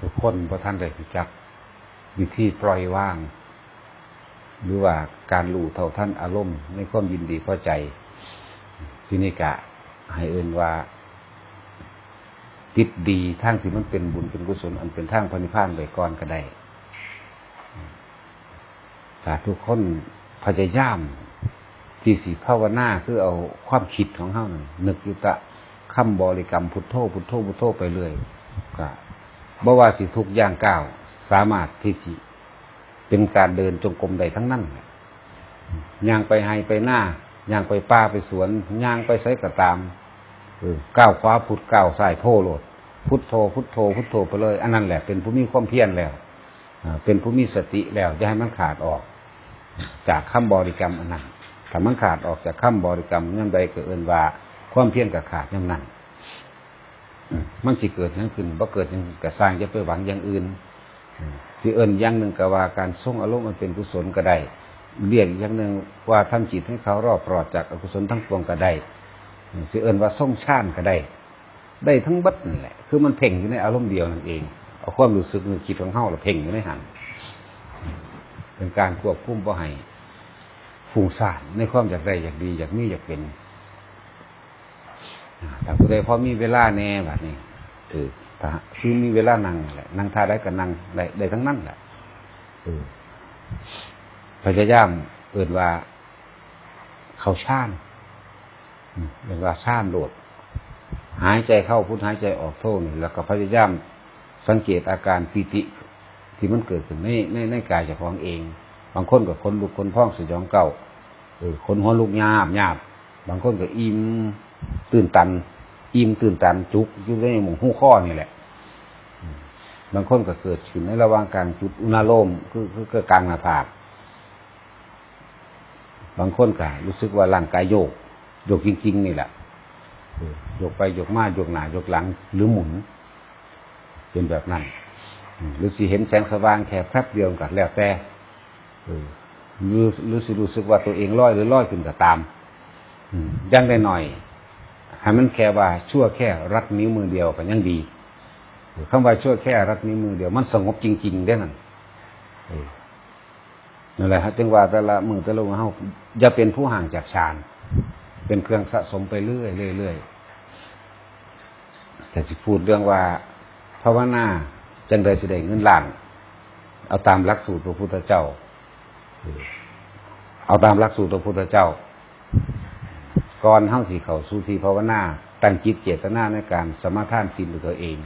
ทุกคนพระท่านได้รู้จักวิธีปล่อยว่าง หรือว่าการรู้เท่าท่านอารมณ์ในความยินดีพอใจที่นี่กะ ให้เอื่นว่าติดดีทางที่มันเป็นบุญเป็นกุศลอันเป็นทางพระนิพพานไปก่อนก็ได้แต่ทุกคนพยายามที่สีภาวนาคือเอาความคิดของเฮานึงนึกอยู่ตะ คำบริกรรมพุทโธพุทโธพุทโธไปเรื่อยก็บ่ว่าสิทุกอย่างก้าวสามารถที่จะเป็นการเดินจงกรมใดทั้งนั้นย่างไปให้ไปหน้าย่างไปป้าไปสวนย่างไปไสก็ตามก้าวขวาพุทก้าวซ้ายโทโลดพุทโธพุทโธพุทโธไปเลย อันนั้นแหละเป็นผู้มีความเพียรแล้วเป็นผู้มีสติแล้วจะให้มันขาดออก จากคำบริกรรมอันนั้นถ้ามันขาดออกจากคำบริกรรมนั่นใดก็เอินว่า ความเพียรกับขาดนั่นนั่นมันสิเกิดนั่นขึ้นบ่เกิดยังกระสร้างจะไปหวังอย่างอื่นสิเอินอย่างหนึ่งก็ว่าการส่งอารมณ์มันเป็นกุศลก็ได้เรียกอย่างหนึ่งว่าทำจิตให้เขารอบปลอดจากอกุศลทั้งปวงก็ได้สิเอินว่าส่งชาติก็ได้ ได้ทั้งบัดนั่นแหละ คือมันเพ่งอยู่ในอารมณ์เดียวนั่นเองเอาความรู้สึกนึกคิดของเฮาเราเพ่งอยู่ในหันเป็นการควบคุมบ่ให้ฟุ้งซ่านในความอยากได้อยากดีอยากมีอยากเป็น แต่ผู้ใดพอมีเวลาแน่แบบนี้เออถ้าคือมีเวลานั่งแหละนั่งท่าได้ก็นั่งได้ได้ทั้งนั้นแหละเออพยายามเอื่นว่า เขาชานเรียกว่าชานโดดหายใจเข้าพุทหายใจออกโทษแล้วก็พยายามสังเกตอาการปิติที่มันเกิดขึ้นในในในกายเจ้าของเอง บางคนกับคนลุกคนพ้องสยองเก่าเออคนหัวลุกยาบยาบบางคนก็อิ่ม ตื่นตัน อิ่มตื่นตันจุกอยู่ในหมู่หูข้อนี่แหละ บางคนก็เกิดขึ้นในระหว่างกลางจุดอุณาโลมคือคือกลางหน้าผาก บางคนก็รู้สึกว่าร่างกายโยก โยกจริง ๆ นี่แหละโยกไปโยกมาโยกหนาโยกหลัง หรือหมุน เป็นแบบนั้นหรือสิเห็นแสงสว่างแค่แป๊บเดียวกันแล้วแต่หรือหรือสิรู้สึกว่าตัวเองลอยหรือลอยขึ้นก็ตามยังได้หน่อย ให้มันแค่ว่าชั่วแค่รัดนิ้วมือเดียวกันยังดีคำว่าชั่วแค่รัดนิ้วมือเดียว มันสงบจริงๆได้นั่นนั่นแหละฮะจึงว่าแต่ละมือแต่ละมือเฮาอย่าเป็นผู้ห่างจากฌานเป็นเครื่องสะสมไปเรื่อยเรื่อยแต่สิพูดเรื่องว่าภาวนาจังใดสิได้เงินล้าน เอาตามหลักสูตรพระพุทธเจ้า เอาตามหลักสูตรพระพุทธเจ้า ก่อนเฮาสิเขาสู่ที่ภาวนาตั้งจิตเจตนาในการสมาทานศีลด้วยตัวเอง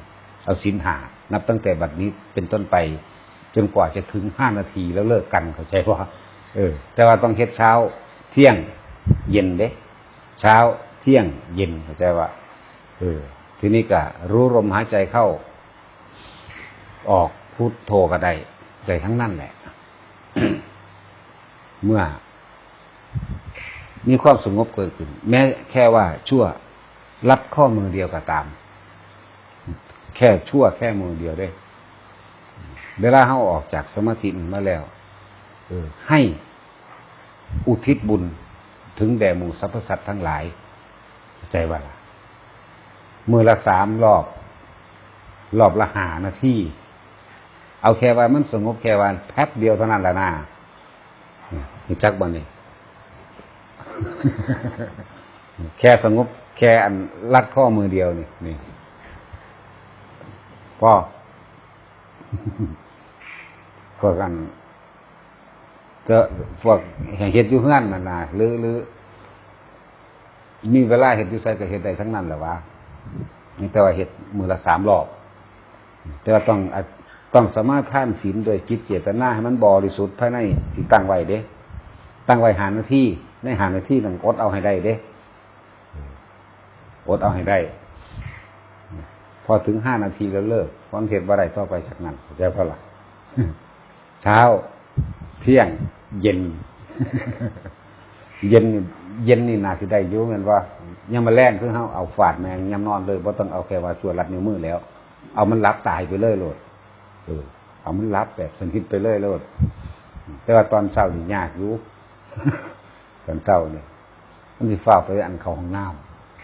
เอาศีลหา นับตั้งแต่บัดนี้เป็นต้นไป จนกว่าจะถึงห้านาทีแล้วเลิกกันเข้าใจว่าเออ แต่ว่าต้องเฮ็ดเช้า เที่ยงเย็นเด้เช้าเที่ยงเย็นเข้าใจว่าเออ ทีนี้ก็รู้ลมหายใจเข้า ออกพุทโธก็ได้ได้ทั้งนั้นแหละ เมื่อ มีความสงบเกิดขึ้น แม้แค่ว่าชั่วรับข้อมือเดียวก็ตาม แค่ชั่วแค่มือเดียวได้เวลาเขาออกจากสมาธิมาแล้ว เออ ให้อุทิศบุญถึงแด่หมู่สรรพสัตว์ทั้งหลายใจว่ามือละสามรอบ รอบละหานาทีเอาแค่ว่ามันสงบแค่วันแป๊บเดียวเท่านั้นละนาจักบันนี่ แค่สงบแค่อันลัดข้อมือเดียวนี่นี่ก็พวกกันก็พวกแห่งเห็ดอยู่เฮือนนั่นนะหรือหรือมีเวลาเห็ดอยู่ใส่ก็เห็ดได้ทั้งนั้นแหละวะนี่แต่ว่าเห็ดมือละสามรอบ แต่ว่าต้องต้องสามารถท่านศีลโดยจิตเจตนาให้มันบริสุทธิ์ภายในที่ตั้งไว้เด้ ตั้งไว้หาหน้าที่ในหาหน้าที่ต้องอดเอาให้ได้เด้อดเอาให้ได้ พอถึงห้านาทีแล้วเลิกความเทศว่าไรต่อไปจากนั้นเข้าใจเพราะล่ะเช้า เที่ยง เย็น เย็นเย็นนี่นาที่ได้ยุ่งกันว่ายังมาแล่งคือเขาเอาฝาดแมงยำนอนเลยเพราะต้องเอาแค่ว่าชวนรัดนิ้วมือแล้ว เอามันรับตายไปเลยโลดเออเอามันรับแบบสนิทไปเลยโลดแต่ว่าตอนเช้านี่ยากยู่ ตอนเช้าเนี่ยมันสิฝ้าไปอันเขาห้องน้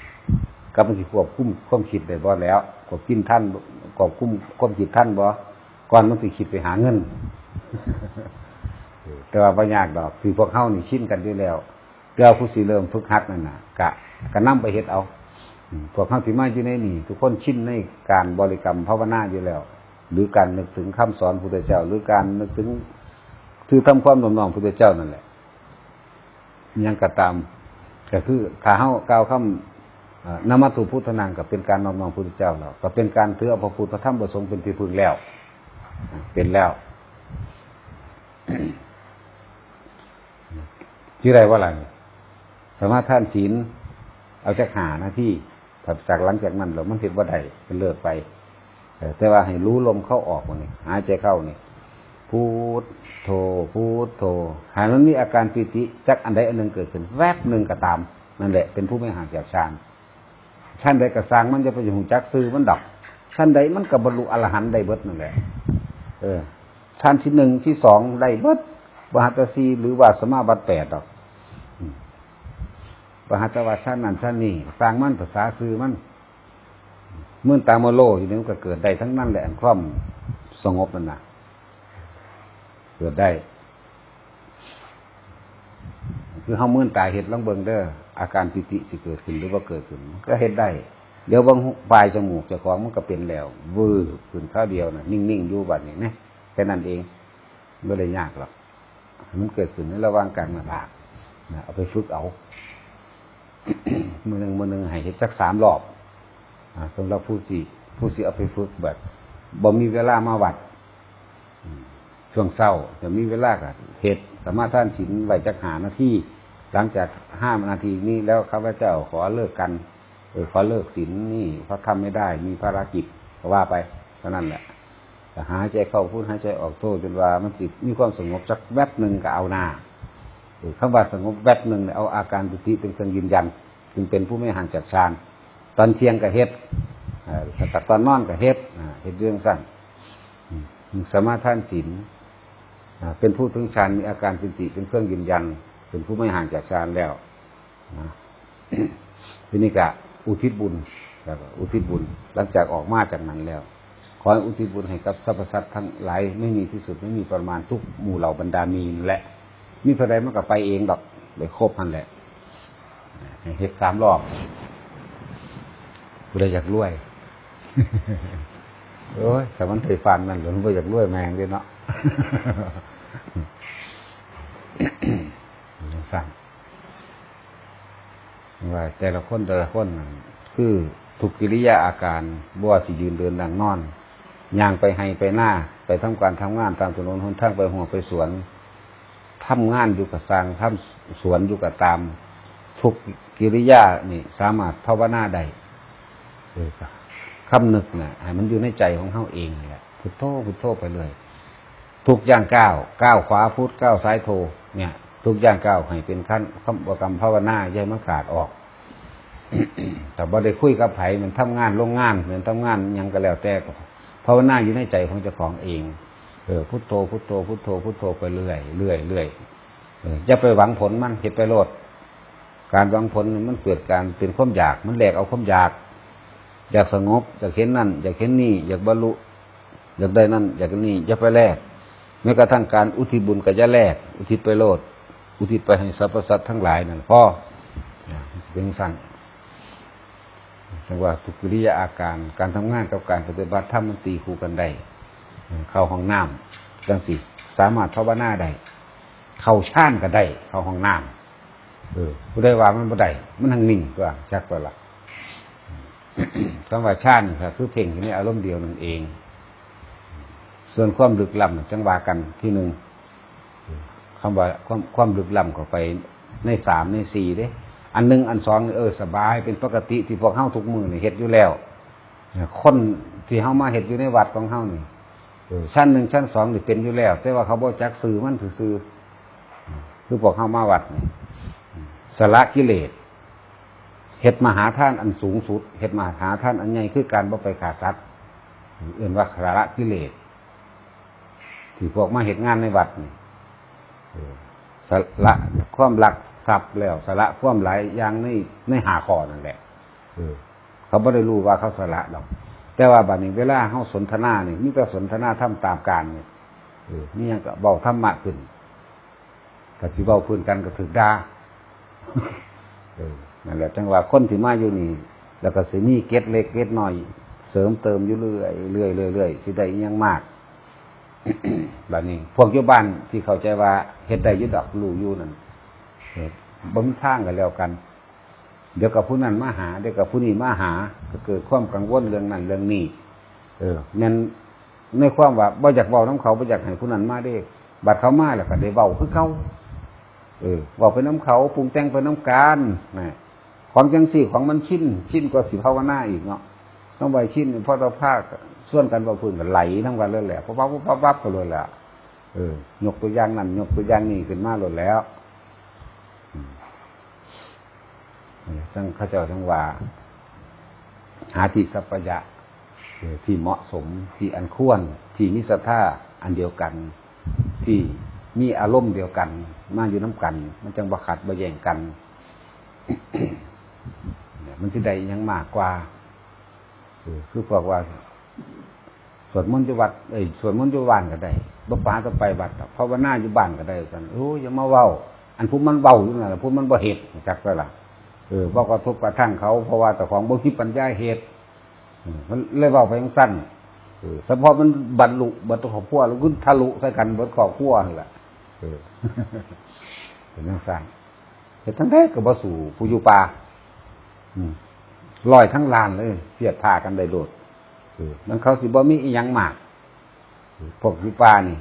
ำกับมันสิควบคุมความคิดได้บ่แล้วควบกินท่านควบคุมความคิดท่านบ่ก่อนมันสิคิดไปหาเงิน แต่ว่าบ่ยากดอกคือพวกเฮานี่ชินกันอยู่แล้วเกือผู้สิเริ่มฝึกหัดนั่นน่ะ กะกะนํไปเฮ็ดเอาพวกเฮาที่มาอยู่ในนี่ ทุกคนชินในการบริกรรมภาวนาอยู่แล้ว หรือการนึกถึงคำสอนพุทธเจ้า หรือการนึกถึงคือทำความหน่อมน้อมพุทธเจ้านั่นแหละ ยังกระตามก็คือถ้าเฮากล่าวคำเอ่อนมัตถุพุทธนังก็เป็นการน้อมน้อมพุทธเจ้าแล้วก็เป็นการถือเอาพระพุทธพระธรรมประสงค์เป็นที่พึ่งแล้ว เป็นแล้วชื่ออะไรว่าอะไรสามารถท่านศีลเอาจากหาหน้าที่ถัดจากหลังจากนั้นเรามันเห็นว่าใดเป็นเลิกไปแต่ว่าให้รู้ลมเข้าออกมันนี่หายใจเข้านี่พูด โทพูดโทหายมันมีอาการปิติจักอันใดอันหนึ่งเกิดขึ้น แวบหนึ่งก็ตามนั่นแหละ เป็นผู้ไม่ห่างจากฌานชั้นใดกระสร้างมันจะไปอยู่จักซื้อมันดับชั้นใดมันกับบรรลุอรหันต์ได้เบิดนั่นแหละเออชั้นที่หนึ่งที่สองได้เบิดบหัตสีหรือว่าสมาบัติแปดดอกปหัตวัชานั่นชานี่สร้างมันภาษาซื้อมันเมื่อตามโมโลอยู่นี่มันก็เกิดได้ทั้งนั้นแหละอันความสงบนั่นนะ กิดได้ คือเฮามื่นตาเห็ดลังเบิงเด้ออาการปิติสิเกิดขึ้นหรือว่าเกิดขึ้น ก็เห็ดได้ เดี๋ยวบางปลายจมูกเจ้าของมันก็เป็นแล้ววืบขึ้นข้าวเดียวนะนิ่งๆอยู่บัดนี้นะแค่นั้นเองไม่ได้ยากหรอกมันเกิดขึ้นในระหว่างกลางหน้าผากนะเอาไปฝึกเอามือหนึ่งมือหนึ่งให้เห็ดสักสามรอบสำหรับผู้สี่ผู้สี่เอาไปฝึกแบบบ่มีเวลามาวัด ช่วงเศร้าจะมีเวลากับเหตุสามารถท่านฉินไหวจักหาหน้าที่หลังจากห้านาทีนี้แล้วข้าพเจ้าขอเลิกกันเออขอเลิกศีลนี่เพราะทำไม่ได้มีภารกิจก็ว่าไปเท่านั้นแหละแต่หายใจเข้าพูดหายใจออกโทษจนว่ามันติดมีความสงบสักแวบหนึ่งก็เอาหน้าเออคำว่าสงบแวบหนึ่งเนี่ยเอาอาการปิติเป็นเครื่องยืนยัน จึงเป็นผู้ไม่ห่างจากฌานตอนเที่ยงกับเฮ็ดแต่ตอนนอนกับเฮ็ดเฮ็ดเรื่องสั้นอืมสมาท่านศีล เป็นผู้ถึงฌานมีอาการปิติเป็นเครื่องยืนยัน เป็นผู้ไม่ห่างจากฌานแล้วนะทีนี้ก็อุทิศบุญแล้วก็อุทิศบุญหลังจากออกมาจากนั้นแล้ว ขอให้อุทิศบุญให้กับสรรพสัตว์ทั้งหลายไม่มีที่สุดไม่มีประมาณทุกหมู่เหล่าบรรดามีนและมีเท่าไรมันก็ไปเองดอกเลยครบพันแหละให้เฮ็ดสามรอบกูได้อยากรวยโอ้ยแต่มันเคยฟันนั่นหรือมันอยากรวยแมงเลยเนาะ สั่งว่าแต่ละคนแต่ละคนคือทุกกิริยาอาการบ่ว่าสิยืนเดินนั่งนอนย่างไปให้ไปหน้า ไปทำการทำงานตามถนนหนทางไปหัวไปสวนทำงานอยู่กับสร้างทำสวนอยู่กับตาม ทุกกิริยานี่ สามารถภาวนาได้คำนึกนะ่ะมันอยู่ในใจของเขาเองนี่แหละพุทโธพุทโธไปเลย ทุกอย่างก้าวก้าวขวาพุทธก้าวซ้ายโทเนี่ย ทุกอย่างก้าวให้เป็นขั้นคำประกรรมภาวนาอย่าให้มันขาดออก แต่บ่ได้คุยกับไผมันทำงานโรงงานเหมือนทำงานยังก็แล้วแต่ก็ภาวนาอยู่ในใจของเจ้าของเองเออพุทโธพุทโธพุทโธพุทโธไปเรื่อยเรื่อยเรื่อยเอออย่าไปหวังผลมันเห็ดไปโลด การหวังผลมันเกิดการเป็นความอยาก มันแหลกเอาความอยาก อยากสงบอยากเห็นนั่น อยากเห็นนี่ อยากบรรลุ อยากได้นั่น อยากนี่อย่าไปแลก แม้กระทั่งการอุทิศบุญก็จะแลกอุทิศไปโลด อุทิศไปให้สรรพสัตว์ทั้งหลายนั่นพ่อเป็นสั่งแต่ว่าทุกิริยาอาการการทำงานกับการปฏิบัติธรรมมันตีคู่กันได้เข้าห้องน้ำจังสิสามารถภาวนาได้เข้าชานก็ได้ เข้าห้องน้ำเออผู้ได้ว่ามันบ่ได้มันทั้งนิ่งก็ชักก็ละคำว่าชานก็คือเพ่งที่นี่อารมณ์เดียวนั่นเอง ส่วนความลึกล้ำจังว่ากันที่หนึ่งคำว่าความความลึกล้ำก็ไปในสามในสี่เด้ อันหนึ่งอันสองนี่เออสบายเป็นปกติที่พวกเฮาทุกมือนี่เฮ็ดอยู่แล้วคนที่เฮามาเฮ็ดอยู่ในวัดของเฮานี่ชั้นหนึ่งชั้นสองนี่เป็นอยู่แล้ว แต่ว่าเขาบ่จักซื้อมันซื่อคือพวกเฮามาวัดนี่สละกิเลสเฮ็ดมหาท่านอันสูงสุดเฮ็ดมหาท่านอันใหญ่คือการบ่ไปขาสัตว์เอื่นว่าสละกิเลส ที่พวกมาเฮ็ดงานในวัดนี่สละความรักทรัพย์แล้วสละความหลายอย่างในในหาคอนั่นแหละเออเขาไม่ได้รู้ว่าเขาสละหรอก แต่ว่าบัดนี้เวลาเขาสนทนาเนี่ยนี่ก็สนทนาทำตามการเนี่ยเนี่ยังก็เบาธรรมะขึ้นก็สิเบาพื้นกันก็ถึกดาเนั่นแหละจังว่าคนที่มาอยู่นี่แล้วก็สิมีเก็ดเล็กเก็ดน้อย เสริมเติมอยู่เรื่อยเรื่อยเรื่อยเรื่อยสิได้ยังมาก บบนี้ พวกอยู่บ้านที่เข้าใจว่าเฮ็ดได้ยุดอกรู้อยู่นั่นเฮ็ดบ่มีทางกันแล้วกัน เดี๋ยวกับผู้นั้นมาหา เดี๋ยวกับผู้นี้มาหา ก็เกิดความกังวลเรื่องนั้นเรื่องนี้ เออนั่นในความว่าบ่อยากเว้าน้ำเขาบ่อยากให้ผู้นั้นมาเด้บัดเขามาแล้วก็ได้เว้าคือเขาเออเว้าไปน้ำเขาปรุงแต่งไปน้ำการนะของจังสี่ของมันชินชินกว่าสิภาวนาอีกเนาะต้องไปชินเพราะเราภาค ส่วนกันว่าพื้นกันไหลทั้งวันเลยแหละพราะว่าปั๊บปั๊บก็เลยแหละเออยกตัวอย่างนั้นยกตัวอย่างนี้ขึ้นมาเลยแล้วอืมตั้งข้าเจ้าทั้งว่า หาที่สัพพยะที่เหมาะสมที่อันควร ที่มิสท่าอันเดียวกัน ที่มีอารมณ์เดียวกัน มาอยู่น้ำกัน มันจังบขัดบะแย่งกันเนี่ยมันจะได้ยังมากกว่าเออคือบอกว่า สวดมนต์อยู่วัดเอ้ยสวดมนต์อยู่บ้านก็ได้บ่ปาต้องไปวัดภาวนาอยู่บ้านก็ได้กันโอ้ยอย่ามาเว้า อันผู้มันเว้าอยู่นั่นแหละผู้มันบ่เฮ็ดจักก็ล่ะเออบอกระทบกระทั่งเขาเพราะว่าแต่ของบ่คิดปัญญาเหตุมันเลยเว้าไปสั้นเออเฉพาะมันบรรลุบรรลุขอบพัวแล้วก็ทะลุใส่กันบิดขอบพัวนั่นแหละเออเป็นจังซั่นแต่ทั้งแท้ก็บ่สู่ผู้อยู่ป่าอืมลอยทั้งลานเลยเสียดพากันได้โดด มันเขาสิบ่มีอีหยังมากพวกอยู่ป่านี่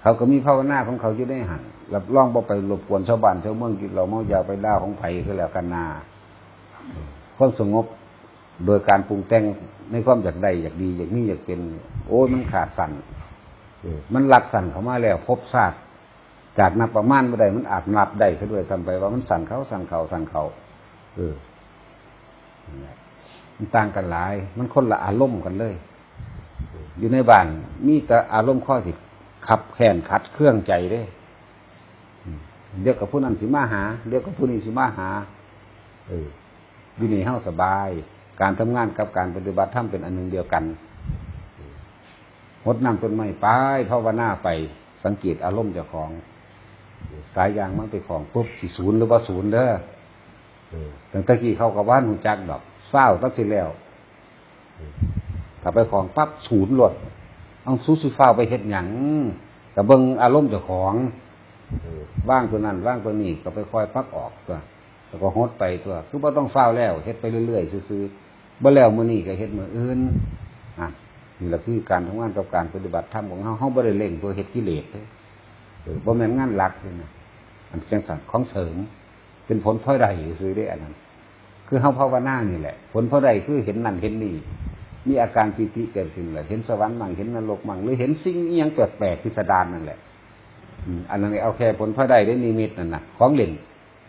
เขาก็มีภาวนาของเขาอยู่ได้หันรับรองบ่ไปรบกวนชาวบ้านชาวเมืองกินเราเมายาไปด่าของไผ่ก็แล้วกันนาความสงบโดยการปรุงแต่งในความอยากได้อยากดี อยากมีอยากเป็น โอ้ยมันขาดสั่นมันหลักสั่นเขามาแล้ว พบศาสตร์จากนับประมาณไม่ได้มันอาจนับได้ซะด้วยทำไปว่ามันสั่นเขาสั่นเขาสั่นเขาเออ มันต่างกันหลาย มันคนละอารมณ์กันเลย อยู่ในบ้านมีแต่อารมณ์ข้อที่ขับแขนขัดเครื่องใจด้อืมเรียกกับผู้นั้นสิมาหาเรียกกับผู้นี้สิมาหา เอออยู่นี่เฮาสบาย การทำงานกับการปฏิบัติธรรมเป็นอันหนึ่งเดียวกันหดนำต้นไม้ไปภาวนาไป สังเกตอารมณ์เจ้าของ สายยางมันไปของปุ๊บสิศูนย์หรือว่าศูนย์เด้อเออตั้งแต่กี้เข้ากับว่านหูจักดอก เศร้าตั้งสิแล้วถ้าไปของปั๊บศูนย์หลดเอาสู้สิฟ้าวไปเฮ็ดหยังกับเบิงอารมณ์เจ้าของว่างตัวนั้นว่างตัวนี้ก็ไปคอยพักออกตัวแล้วก็ฮดไปตัวคือว่าต้องฟ้าวแล้วเฮ็ดไปเรื่อยๆซื้อๆบ่แล้วมื้อนี้ก็เฮ็ดมื้ออื่นอะนี่แหละคือการทำงานกับการปฏิบัติธรรมของเฮาเฮาบ่ได้เล่งเพื่อเฮ็ดกิเลสเด้เอบ่แม่นงานหลักเลยนะอันจังสันของเสริม เป็นผลพลอยได้ซื้อได้อันนั้น คือเฮาภาวนานี่แหละ ผลพลอยได้คือเห็นนั่นเห็นนี่มีอาการปิติเกิดขึ้นแหละเห็นสวรรค์มั่งเห็นนรกมั่งหรือเห็นสิ่งอหยังแปลกๆพิสดารนั่นแหละอันนั้นเอาแค่ผลพระได้ได้นิมิตนั่นนะของเล่น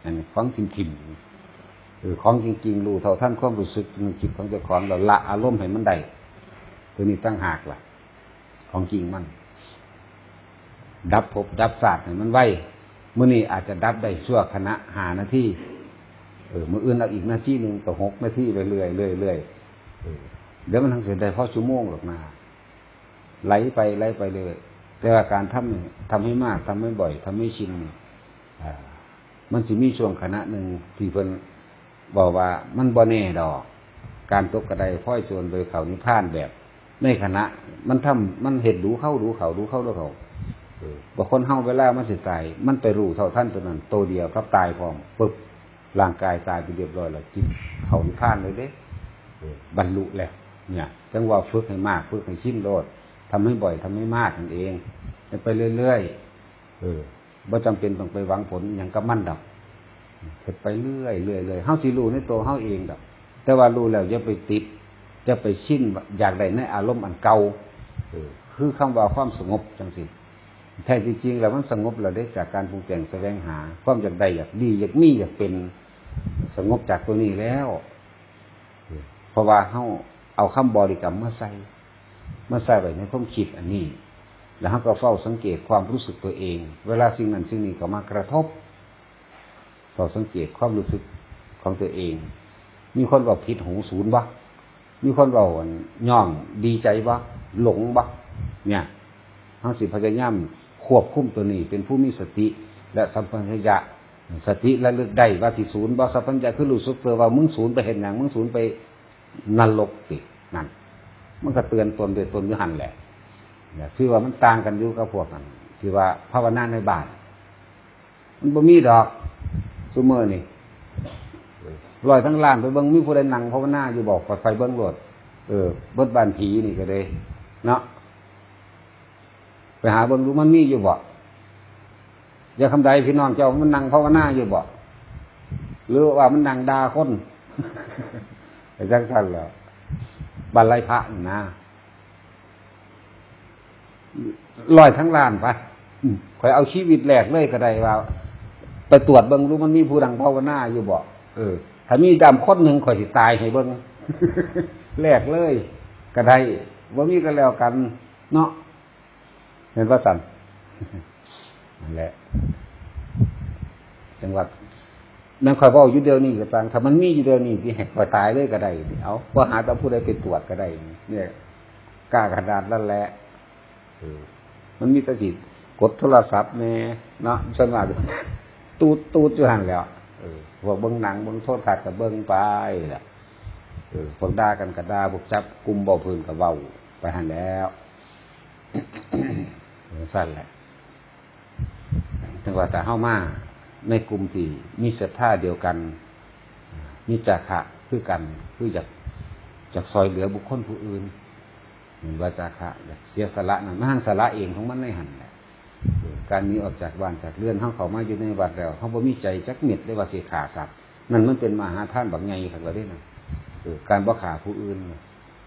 อันนี้ของจริงๆเออของจริงๆรู้เท่าท่านความรู้สึกในจิตของเจ้าของเราละอารมณ์ให้มันได้ตัวนี้ตั้งหากล่ะ ของจริงมัน ดับภพดับศาสตร์ให้มันไวมื่อนี้อาจจะดับได้ชั่วขณะหานาที เออมื่ออื่นเอาอีกนาทีหนึ่งก็หกนาทีไปเรื่อยเรื่อยๆเออเดี๋ยวมันทั้งเสียได้เพราะชั่วโมงหรอกนะไหลไปไหลไปเลย แต่ว่าการทำเนี่ยทำให้มากทำให้บ่อยทำให้ชินนี่มันสิมีช่วงขณะหนึ่งที่เพิ่นบอกว่ามันบ่แน่ดอก การตกกระไดพ้อยโจรโดยเขานิพานแบบ ในคณะ มันทำมันเห็ดดูเข้าดูเขาดูเข้าดูเขาเออบางคนเฮาเวลามันสิตาย มันไปรู้เท่าท่านตัวนั้นโตวเดียวครับตายพร้อมปึ๊บ ร่างกายตายไปเรียบร้อยแล้วจิตเขานิพพานเลยเด้บรรลุแล้วเนี่ยจังว่าฝึกให้มากฝึกให้ชินโลดทำให้บ่อยทำให้มากนั่นเองไปเรื่อยๆเออบ่จำเป็นต้องไปหวังผลอย่างกับมั่นดอกเฮ็ดไปเรื่อยเรื่อยเรื่อยเฮาสิรู้ในตัวเฮาเองดอก แต่ว่ารู้แล้วอย่าไปติดจะไปชินอยากได้ในอารมณ์อันเก่าเออคือคำว่าความสงบจังสิแท้จริงๆแล้วมันสงบเราได้จากการปรุงแต่งแสวงหา ความอยากได้อยากดีอยากมีอยากเป็น สงบจากตัวนี้แล้วเพราะว่าเขาเอาคำบริกรรมมาใส่มาใส่ไว้ในความคิดอันนี้ แล้วเขาก็เฝ้าสังเกตความรู้สึกตัวเอง เวลาสิ่งนั้นสิ่งนี้ก็มากระทบเฝ้าสังเกตความรู้สึกของตัวเอง มีคนบอกผิดหูศูนย์บ่มีคนบอกย่องดีใจบ่หลงบ่เนี่ยเฮาสิพยายามควบคุมตัวนี้ เป็นผู้มีสติ และสัมปชัญญะ สติและลึกได้ว่าสิศูนย์บ่สัมปชัญญะคือรู้สึกตัวว่ามึงศูนย์ไปเห็นหยังมึงศูนย์ไปนรกตินั่นมันก็เตือนตนโดยตนอยู่หันแหละเนี่ยคือว่ามันต่างกันอยู่กับพวกนั้นที่ว่าภาวนาในบ้านมันบ่มีดอกซุมื้อนี่ลอยทั้งล้านไปเบิ่งมีผู้ใดนั่งภาวนาอยู่บอกไฟเบิ่งโลดเออเบิดบานผีนี่ก็เลยเนาะไปหาเบิ่งดูมันมีอยู่บ่อ ย่าคำใดพี่น้องเจ้ามันนั่งภาวนาอยู่บ่หรือว่ามันนั่งด่าคนไอ้จังซั่นแหล้วบันไลพระนี่นะลอยทั้งล้านไปอืมข่อยเอาชีวิตแหลกเลยก็ได้ว่า ไปตรวจเบิ่งรู้มันมีผู้ดังภาวนาอยู่บ่เออ ถ้ามีดำคนหนึ่งข่อยสิตายให้เบิ่งแลกเลยก็ได้ว่ามีกันแล้วกัน เนาะเห็นว่าสัน นั่นแหละจังหวัดนั่นคอยว่าอยู่เดียวนี้ก็ตังถ้ามันมีอยู่เดียวนี้ที่ให้คอยตายเลยก็ได้เอาว่าหาแตผู้ใดไปตรวจก็ได้ เนี่ยกล้ากระดนั่นแหละมันมีแตะจิตกดโทรศัพท์แน่เนาะฉันว่าตูดตูดอยู่หันแล้วพวกเบิ้งหนังเบิ้งโทษทัศน์กับเบิ้งไปแหละพวกด่ากันกับด่าพวกจับกลุ่มเบาพื้นกับเบาไปหันแล้วสั้นแหละ จังหวะแต่เข้ามาในกลุ่มที่มีศรัทธาเดียวกัน มีจาคะคือกันคืออยากจากซอยเหลือบุคคลผู้อื่นเหมือนว่าจาคะอยากเสียสละนะมันหังสละเองของมันในหันแหละการนี้ออกจากบ้านจากเรือนเขาเขามาอยู่ในวัดแล้วเขาบ่มีใจจักเม็ดได้ว่าสิขาสัตว์นั่นมันเป็นมหาท่านบางไงครับเราได้นะออการบ่ขาผู้อื่น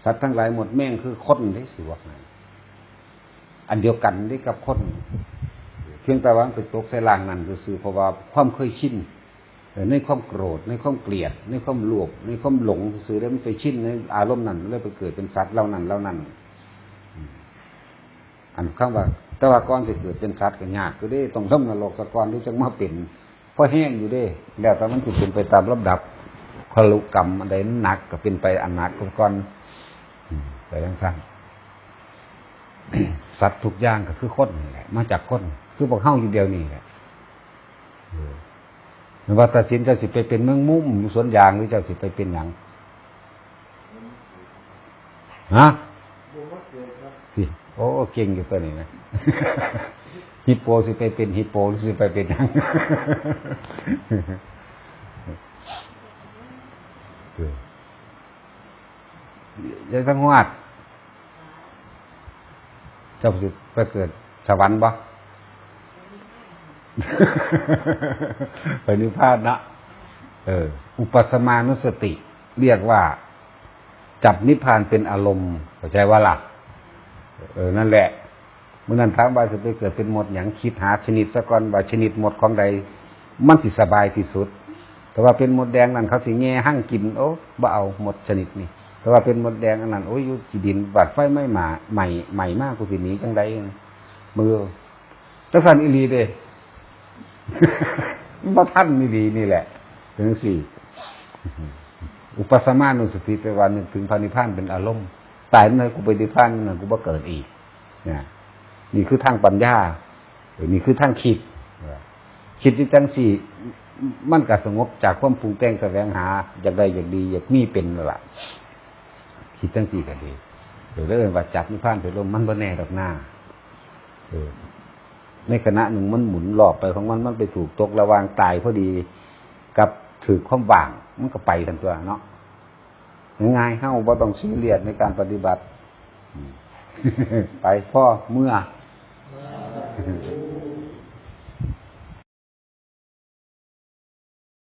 สัตว์ทั้งหลายหมดแม่งคือคนได้สิว่าไงอันเดียวกันได้กับคน พียงแต่ว่ามันเป็นตกใส่ลางนั่นคือเพราะว่าความเคยชินในความโกรธในความเกลียด ในความโลภในความหลงซื้อแล้วมันไปชินในอารมณ์นั้นมันเลยไปเกิดเป็นสัตว์เล่านั้นเล่านั้นอันข้างว่า แต่ว่าก่อนจะเกิดเป็นสัตว์ก็ยากก็ได้ต้องต้องนรกสะกอนหรือจังมาเป็นเพราะแห้งอยู่เด้ แล้วแต่มันจะเป็นไปตามลำดับคลุกรรมอันใดหนักก็เป็นไปอันหนักก่อนอืมไปทั้งสั้นสัตว์ทุกอย่างก็คือคนนี่แหละมาจากคน คือพวกเข้าอยู่เดียวนี่แหละเออไม่ว่าตัดสินเจะสิไปเป็นเมืองมุ้มอยู่สวนยางหรือเจะสิไปเป็นหยังฮะสิโอ้เก่งอยู่ตัวนี้นะฮิปโปสิไปเป็นฮิปโปหรือสิไปเป็นหยังเออเดี๋ยวต้องวาดเจ้าสิไปเกิดสวรรค์บ่ ไปนิพพานนะเออ อุปสมานุสติ เรียกว่า จับนิพพานเป็นอารมณ์เข้าใจว่าหลักเออนั่นแหละเมื่อนั้นถามว่าจะไปเกิดเป็นหมดอย่างคิดหาชนิดสะก่อนว่าชนิดหมดของใด มันสิสบายที่สุด แต่ว่าเป็นหมดแดงนั่นเขาสิแง่หั่งกินโอ้บ่เอาหมดชนิดนี่แต่ว่าเป็นหมดแดงอันนั้นโอ้ยอยู่จีดินบาดไฟไม่หมาใหม่ใหม่มากกูสินีจังใดมือตัสันอิลีเด้ มาท่านนี่ดีนี่แหละ ถึงสี่ อุปสมานุสติไปวันหนึ่งถึงพานิพานเป็นอารมณ์ตายเมื่อกูไปนิพพานนั่นกูบ่เกิดอีกเนี่ยนี่คือทางปัญญาเออนี่คือทางคิดคิดที่จังสี่ มันก็สงบจากความปรุงแต่งแสวงหา อยากได้อยากดี อยากมีเป็นละคิดจังสี่ก็ดีเดี๋ยวเรื่องว่าจับนิพพานไปลมมันบ่แน่ดอกหน้าเออ ในขณะหนึ่งมันหมุนหลอบไปของมันมันไปถูกตกระวางตายพอดีกับถือความว่างมันก็ไปทันตัวเนาะง่ายๆเข้าบ่ต้องซีเรียสในการปฏิบัติ ไปพ่อเมื่อ